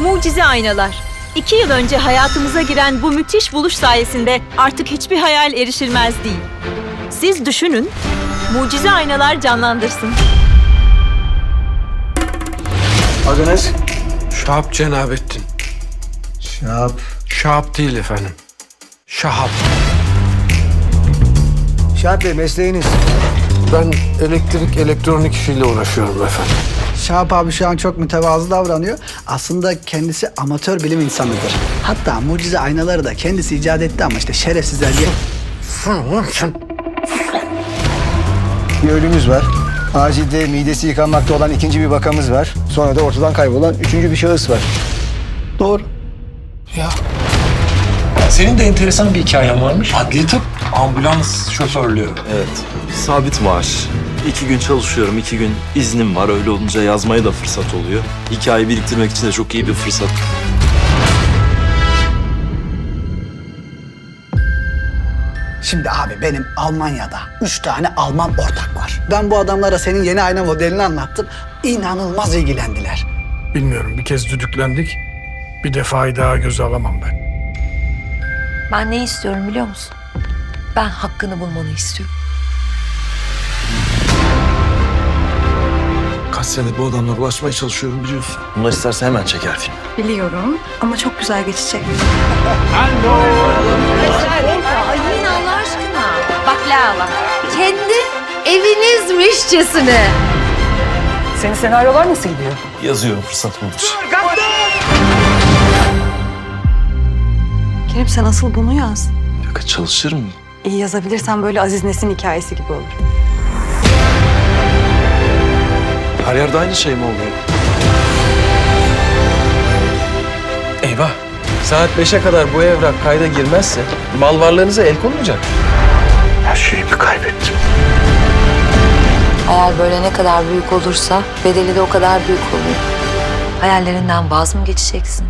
Mucize aynalar. İki yıl önce hayatımıza giren bu müthiş buluş sayesinde artık hiçbir hayal erişilmez değil. Siz düşünün, mucize aynalar canlandırsın. Adınız? Şahap Cenabettin. Şahap. Şahap değil efendim. Şahap. Şahap Bey mesleğiniz? Ben elektrik elektronik işiyle uğraşıyorum efendim. Şahap abi şu an çok mütevazı davranıyor. Aslında kendisi amatör bilim insanıdır. Hatta mucize aynaları da kendisi icat etti ama işte şerefsizler diye. Bir ölümüz var. Acilde midesi yıkanmakta olan ikinci bir vakamız var. Sonra da ortadan kaybolan üçüncü bir şahıs var. Doğru. Senin de enteresan bir hikayen varmış. Adli tıp, ambulans şoförlüğü. Evet. Sabit maaş. İki gün çalışıyorum, iki gün iznim var. Öyle olunca yazmaya da fırsat oluyor. Hikaye biriktirmek için de çok iyi bir fırsat. Şimdi abi benim Almanya'da üç tane Alman ortak var. Ben bu adamlara senin yeni ayna modelini anlattım. İnanılmaz ilgilendiler. Bilmiyorum bir kez düdüklendik. Bir defayı daha göze alamam ben. Ben ne istiyorum biliyor musun? Ben hakkını bulmanı istiyorum. Kaç senedir bu adamla ulaşmaya çalışıyorum biliyorsun. Bunlar isterse hemen çeker film. Biliyorum ama çok güzel geçecek. Ay yine Allah aşkına. Bak Lala. Kendi evinizmişçesine. Senin senaryolar nasıl gidiyor? Yazıyorum fırsat buldukça. Kerim sen asıl bunu yaz. Yaka çalışır mı? İyi yazabilirsen böyle Aziz Nesin hikayesi gibi olur. Her yerde aynı şey mi oluyor? Eyvah. Saat 5'e kadar bu evrak kayda girmezse mal varlığınıza el konmayacak. Hayal böyle ne kadar büyük olursa bedeli de o kadar büyük oluyor. Hayallerinden vaz mı geçeceksin?